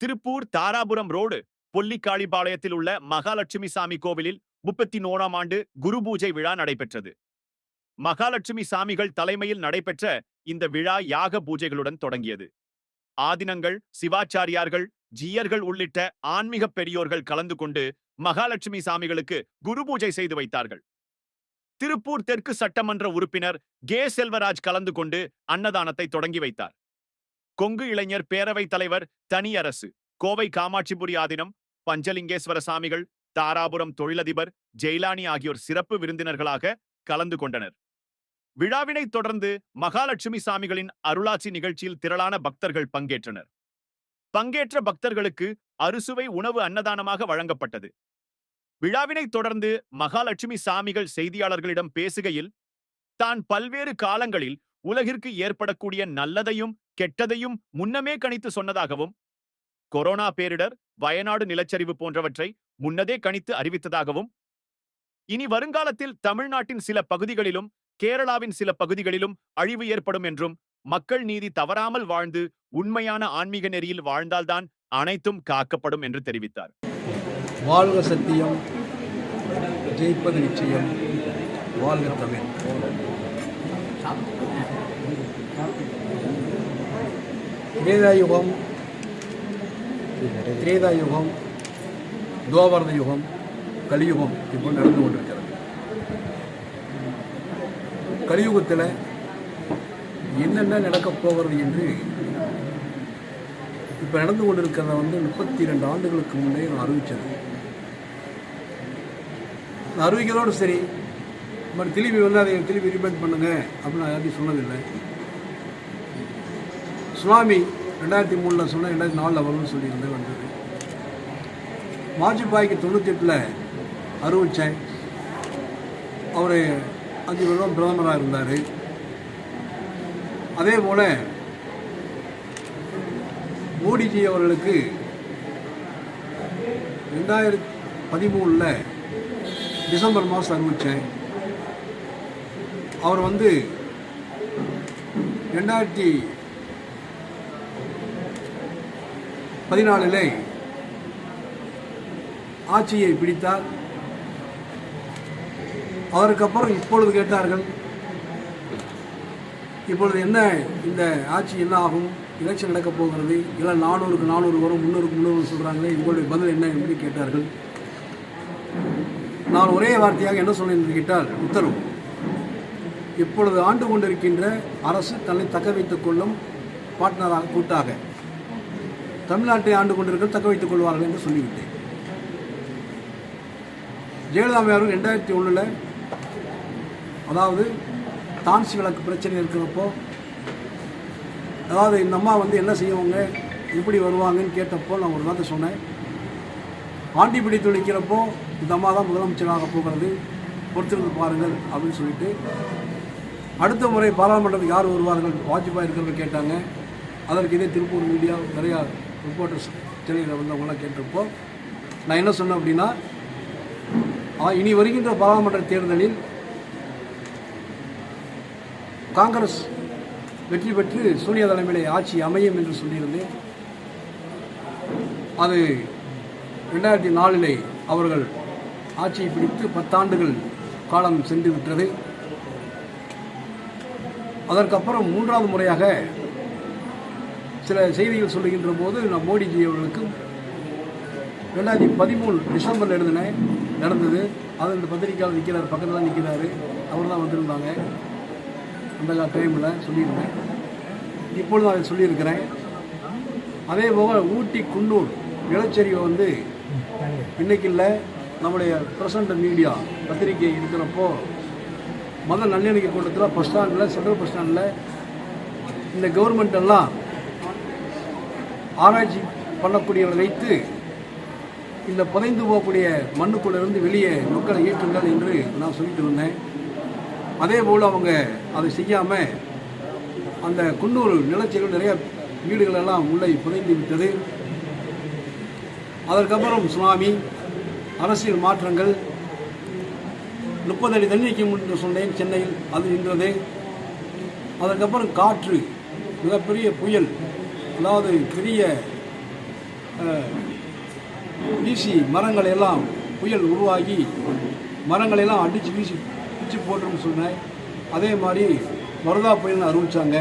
Tiruppur Dharapuram road பொல்லிக்காளிபாளையத்தில் உள்ள மகாலட்சுமி சாமி கோவிலில் முப்பத்தி ஓராம் ஆண்டு குரு பூஜை விழா நடைபெற்றது. மகாலட்சுமி சாமிகள் தலைமையில் நடைபெற்ற இந்த விழா யாக பூஜைகளுடன் தொடங்கியது. ஆதினங்கள் சிவாச்சாரியார்கள் ஜீயர்கள் உள்ளிட்ட ஆன்மீக பெரியோர்கள் கலந்து கொண்டு மகாலட்சுமி சாமிகளுக்கு குரு பூஜை செய்து வைத்தார்கள். திருப்பூர் தெற்கு சட்டமன்ற உறுப்பினர் கே செல்வராஜ் கலந்து கொண்டு அன்னதானத்தை தொடங்கி வைத்தார். கொங்கு இளைஞர் பேரவைத் தலைவர் தனி அரசு கோவை காமாட்சிபுரி ஆதினம் பஞ்சலிங்கேஸ்வர சாமிகள் தாராபுரம் தொழிலதிபர் ஜெயிலானி ஆகியோர் சிறப்பு விருந்தினர்களாக கலந்து கொண்டனர். விழாவினை தொடர்ந்து மகாலட்சுமி சாமிகளின் அருளாட்சி நிகழ்ச்சியில் திரளான பக்தர்கள் பங்கேற்றனர். பங்கேற்ற பக்தர்களுக்கு அறுசுவை உணவு அன்னதானமாக வழங்கப்பட்டது. விழாவினை தொடர்ந்து மகாலட்சுமி சாமிகள் செய்தியாளர்களிடம் பேசுகையில் தான் பல்வேறு காலங்களில் உலகிற்கு ஏற்படக்கூடிய நல்லதையும் கெட்டதையும் முன்னமே கணித்து சொன்னதாகவும் கொரோனா பேரிடர் வயநாடு நிலச்சரிவு போன்றவற்றை முன்னதே கணித்து அறிவித்ததாகவும் இனி வருங்காலத்தில் தமிழ்நாட்டின் சில பகுதிகளிலும் கேரளாவின் சில பகுதிகளிலும் அழிவு ஏற்படும் என்றும் மக்கள் நீதி தவறாமல் வாழ்ந்து உண்மையான ஆன்மீக நெறியில் வாழ்ந்தால்தான் அனைத்தும் காக்கப்படும் என்று தெரிவித்தார். வாழ்க சத்தியம் ஜெயிப்பது நிச்சயம் வாழ்க தமிழ். திரேதாயுகம் திரேதாயுகம் துவாபரண யுகம் கலியுகம் இப்போ நடந்து கொண்டிருக்கிறது கலியுகத்தில் என்னென்ன நடக்கப் போகிறது என்று இப்போ நடந்து கொண்டிருக்கிறத வந்து முப்பத்தி ரெண்டு ஆண்டுகளுக்கு முன்னே நான் அறிவித்தது நான் அறிவிக்கிறதோடு சரி மறு திருப்பி வந்து அதை திருப்பி ரிப்பேட் பண்ணுங்க அப்படின்னு நான் யாரையும் சொன்னதில்லை சுனாமி ரெண்டாயிரத்தி மூணில் சொன்னால் ரெண்டாயிரத்தி நாலில் வரும்னு சொல்லியிருந்தேன் வந்தது வாஜ்பாய்க்கு தொண்ணூற்றி எட்டில் அறிவித்தேன் அவர் அஞ்சு வருடம் பிரதமராக இருந்தார். அதே போல் மோடிஜி அவர்களுக்கு ரெண்டாயிரத்தி பதிமூணில் டிசம்பர் மாதம் அறிவித்தேன் அவர் வந்து ரெண்டாயிரத்தி பதினாலிலே ஆட்சியை பிடித்தார். அதற்கப்புறம் இப்பொழுது கேட்டார்கள் இப்பொழுது என்ன இந்த ஆட்சி என்ன ஆகும்? எலெக்ஷன் நடக்கப் போகிறது. இல்லை நானூறுக்கு நானூறு வரும் முந்நூறுக்கு முந்நூறு சொல்கிறாங்களே உங்களுடைய பதில் என்ன என்று கேட்டார்கள். நான் ஒரே வார்த்தையாக என்ன சொன்னேன் என்று கேட்டால் உத்தரவு. இப்பொழுது ஆண்டு கொண்டிருக்கின்ற அரசு தன்னை தக்க வைத்துக் கொள்ளும் பார்ட்னராக கூட்டாக. தமிழ்நாட்டை ஆண்டு கொண்டிருக்க தக்க வைத்துக் கொள்வார்கள் என்று சொல்லிவிட்டேன். ஜெயலலிதா அவர்கள் ரெண்டாயிரத்தி ஒன்றில் அதாவது தான்சி விளக்கு பிரச்சனை இருக்கிறப்போ அதாவது இந்த அம்மா வந்து என்ன செய்வாங்க எப்படி வருவாங்கன்னு கேட்டப்போ நான் ஒரு வார்த்தை சொன்னேன். ஆண்டி பிடித்து இந்த அம்மா தான் முதலமைச்சராக போகிறது பொறுத்திருந்து பாருங்கள் அப்படின்னு சொல்லிட்டு அடுத்த முறை பாராளுமன்றத்துக்கு யார் வருவார்கள் வாஜ்பாய் இருக்கிறவங்க கேட்டாங்க. அதற்கு இதே திருப்பூர் மீடியா நிறையா ரிப்போர்ட்டர்ஸ் சென்னையில் வந்தவங்களாம் கேட்டிருப்போம். நான் என்ன சொன்னேன் அப்படின்னா இனி வருகின்ற பாராளுமன்ற தேர்தலில் காங்கிரஸ் வெற்றி பெற்று சோனியா தலைமையிலே ஆட்சி அமையும் என்று சொல்லியிருந்தேன். அது ரெண்டாயிரத்தி நாலிலே அவர்கள் ஆட்சியை பிடித்து பத்தாண்டுகள் காலம் சென்று விட்டது அதற்கப்புறம் மூன்றாவது முறையாக சில செய்திகள் சொல்லுகின்ற போது நான் மோடிஜி அவர்களுக்கு ரெண்டாயிரத்தி பதிமூணு டிசம்பரில் எழுதினேன் நடந்தது. அது இந்த பத்திரிக்கையாளர் நிற்கிறார் பக்கத்தில் தான் நிற்கிறாரு அவர் தான் வந்திருந்தாங்க. அந்த டைமில் சொல்லியிருந்தேன். இப்பொழுது அதை சொல்லியிருக்கிறேன். அதே போக ஊட்டி குன்னூர் நிலச்சரிவை வந்து இன்னைக்கு இல்லை. நம்முடைய பிரசண்ட் மீடியா பத்திரிகை இருக்கிறப்போ மத நல்லிணக்க கூட்டத்தில் பஸ் ஸ்டாண்டில் சென்ட்ரல் பஸ் ஸ்டாண்டில் இந்த கவர்மெண்ட் எல்லாம் ஆராய்ச்சி பண்ணக்கூடியவர்கள் வைத்து இந்த புதைந்து போகக்கூடிய மண்ணுக்குள்ளிருந்து வெளியே மக்களை ஈட்டுங்கள் என்று நான் சொல்லிட்டு இருந்தேன். அதே போல் அவங்க அதை செய்யாமல் அந்த குன்னூர் நிலச்சரிவு நிறைய வீடுகளெல்லாம் உள்ளே புதைந்து விட்டது. அதற்கப்புறம் சுனாமி அரசியல் மாற்றங்கள். முப்பது அடி தண்ணிக்கு முன்னு சொன்னேன் சென்னையில் அது நின்றது. அதற்கப்புறம் காற்று மிகப்பெரிய புயல் அதாவது பெரிய வீசி மரங்களையெல்லாம் புயல் உருவாகி மரங்களை எல்லாம் அடித்து வீசி பிச்சு போட்டுருன்னு சொன்னேன். அதே மாதிரி மருதா புயல்னு அறிவித்தாங்க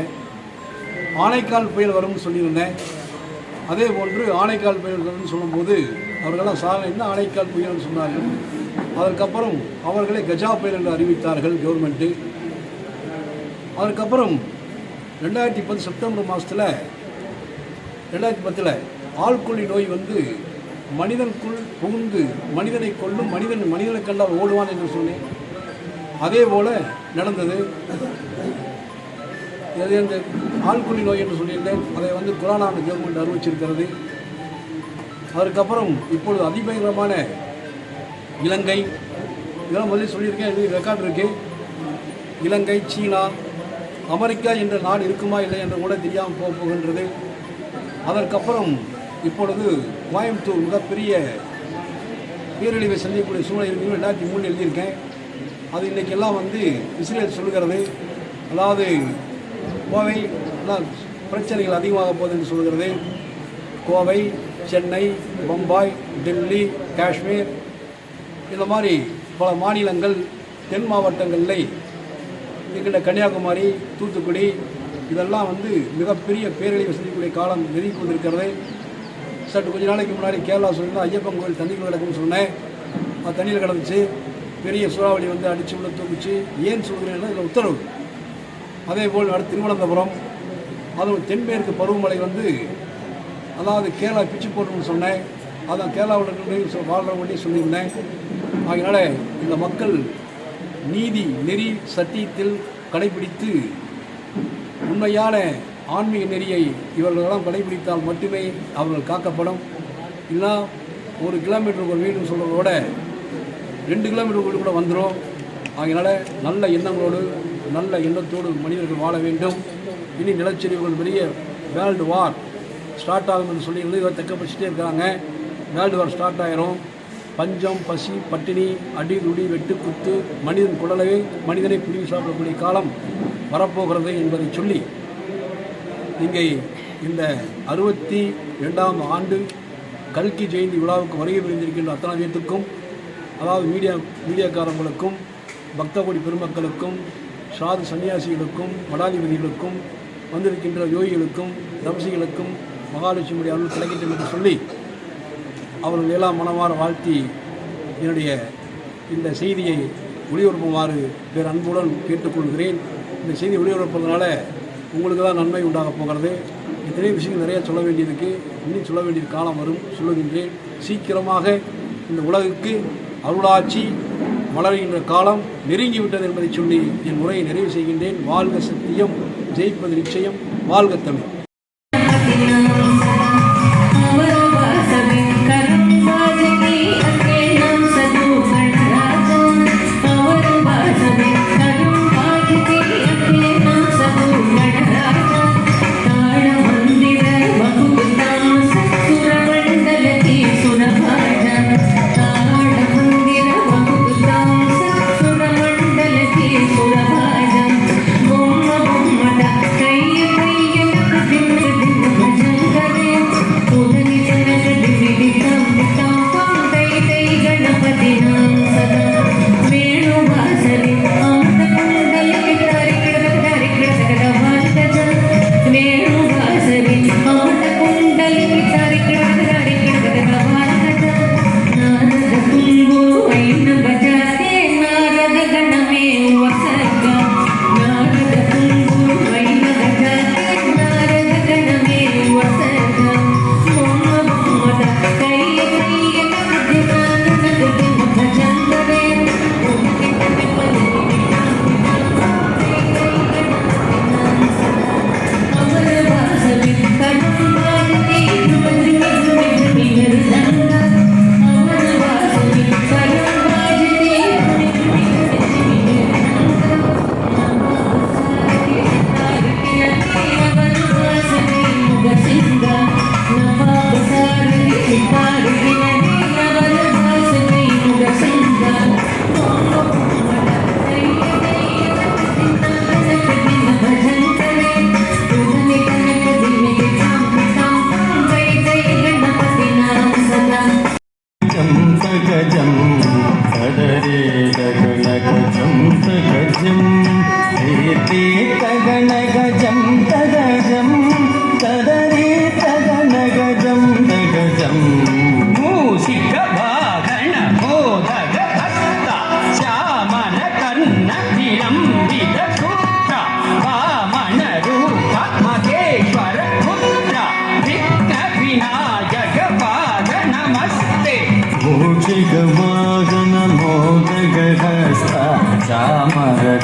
ஆனைக்கால் புயல் வரும்னு சொல்லியிருந்தேன். அதே போன்று ஆனைக்கால் புயல் வரும்னு சொல்லும்போது அவர்களெல்லாம் சாதனை என்ன ஆனைக்கால் புயல்னு சொன்னார்கள்? அதற்கப்புறம் அவர்களே கஜா புயல் என்று அறிவித்தார்கள் கவர்மெண்ட்டு அதற்கப்புறம் ரெண்டாயிரத்தி பத்து செப்டம்பர் மாதத்தில் ரெண்டாயிரத்தி பத்தில் ஆள்கொல்லி நோய் வந்து மனிதனுக்குள் புகுந்து மனிதனை கொல்லும் மனிதன் மனிதனை கண்டால் ஓடுவான் என்று சொன்னேன். அதே போல் நடந்தது. இது இந்த ஆள்கொல்லி நோய் என்று சொல்லியிருந்தேன். அதை வந்து குரானான கவர்மெண்ட் அறிவிச்சிருக்கிறது. அதுக்கப்புறம் இப்பொழுது அதிபயங்கரமான இலங்கை இதெல்லாம் முதல்ல சொல்லியிருக்கேன். இது ரெக்கார்ட் இருக்குது இலங்கை சீனா அமெரிக்கா என்ற நாடு இருக்குமா இல்லை என்று கூட தெரியாமல் போக போகின்றது. அதற்கப்புறம் இப்பொழுது கோயம்புத்தூர் மிகப்பெரிய பேரழிவை சந்திக்கக்கூடிய சூழ்நிலை இருக்குன்னு ரெண்டாயிரத்தி மூணு எழுதியிருக்கேன். அது இன்றைக்கெல்லாம் வந்து இஸ்ரேல் சொல்லுகிறது. அதாவது கோவை பிரச்சனைகள் அதிகமாக போகுது என்று சொல்கிறது கோவை சென்னை பம்பாய் டெல்லி காஷ்மீர் இந்த மாதிரி பல மாநிலங்கள் தென் மாவட்டங்களில் இருக்கின்ற கன்னியாகுமரி தூத்துக்குடி இதெல்லாம் வந்து மிகப்பெரிய பேரழிவு சந்திக்கக்கூடிய காலம் நெருங்கி கொண்டிருக்கிறது சற்று கொஞ்ச நாளைக்கு முன்னாடி கேரளா சொல்லியிருந்தா ஐயப்பன் கோயில் தண்ணிக்குள்ள கிடக்குன்னு சொன்னேன். அது தண்ணியில் கிடந்துச்சு. பெரிய சூறாவளி வந்து அடித்து உள்ள தூக்குச்சு. ஏன் சொல்கிறேன்னா இதில் உத்தரவு. அதே போல் அடுத்து திருவனந்தபுரம். அதுவும் தென்மேற்கு பருவமழை வந்து அதாவது கேரளா பிச்சு போட்டுன்னு சொன்னேன். அதான் கேரளாவில் இருக்கிற வாழ்கிறவங்கள்டே சொல்லியிருந்தேன். அதனால் இந்த மக்கள் நீதி நெறி சத்தியத்தில் கடைபிடித்து உண்மையான ஆன்மீக நெறியை இவர்களெல்லாம் கடைபிடித்தால் மட்டுமே அவர்கள் காக்கப்படும். இல்லைன்னா ஒரு கிலோமீட்டருக்கு ஒரு வீடுன்னு சொல்கிறதோட ரெண்டு கிலோமீட்டர் வீடு கூட வந்துடும் அதனால் நல்ல எண்ணங்களோடு நல்ல எண்ணத்தோடு மனிதர்கள் வாழ வேண்டும். இனி நிலச்சரிவுகள் பெரிய வேர்ல்டு வார் ஸ்டார்ட் ஆகும் என்று சொல்லி இதை தக்க வச்சுட்டே இருக்காங்க. வேர்ல்டு வார் ஸ்டார்ட் ஆகிரும் பஞ்சம் பசி பட்டினி அடி துடி வெட்டு குத்து மனிதன் குடலவே மனிதனை பிடிவி சாப்பிடக்கூடிய காலம் வரப்போகிறது என்பதை சொல்லி இங்கே இந்த அறுபத்தி ரெண்டாம் ஆண்டு கல்கி ஜெயந்தி விழாவுக்கு வருகை புரிந்திருக்கின்ற அத்தனை பேர்த்துக்கும் அதாவது மீடியா மீடியாக்காரங்களுக்கும் பக்தகோடி பெருமக்களுக்கும் சாது சன்னியாசிகளுக்கும் மடாதிபதிகளுக்கும் வந்திருக்கின்ற யோகிகளுக்கும் தபசிகளுக்கும் மகாலட்சுமியுடைய அருள் கிடைக்கட்டும் என்று சொல்லி அவர்கள் எல்லாம் மனமாற வாழ்த்தி என்னுடைய இந்த செய்தியை ஒளிபரப்புமாறு பேர் அன்புடன் கேட்டுக்கொள்கிறேன். இந்த செய்தி ஒளிபரப்புறதுனால உங்களுக்கு தான் நன்மை உண்டாக போகிறது. இத்தனை விஷயங்கள் நிறைய சொல்ல வேண்டியிருக்கு இன்னும் சொல்ல வேண்டிய காலம் வரும் சொல்லுகின்றேன். சீக்கிரமாக இந்த உலகுக்கு அருளாட்சி வளர்கின்ற காலம் நெருங்கிவிட்டது என்பதை சொல்லி என் உரையை நிறைவு செய்கின்றேன். வாழ்க சத்தியம் ஜெயிப்பது நிச்சயம். வாழ்க தமிழ்.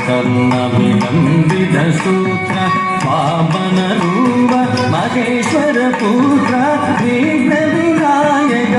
करुणविलम्बिधसूत्र पावनरूप महेश्वरपुत्र विघ्नविनायक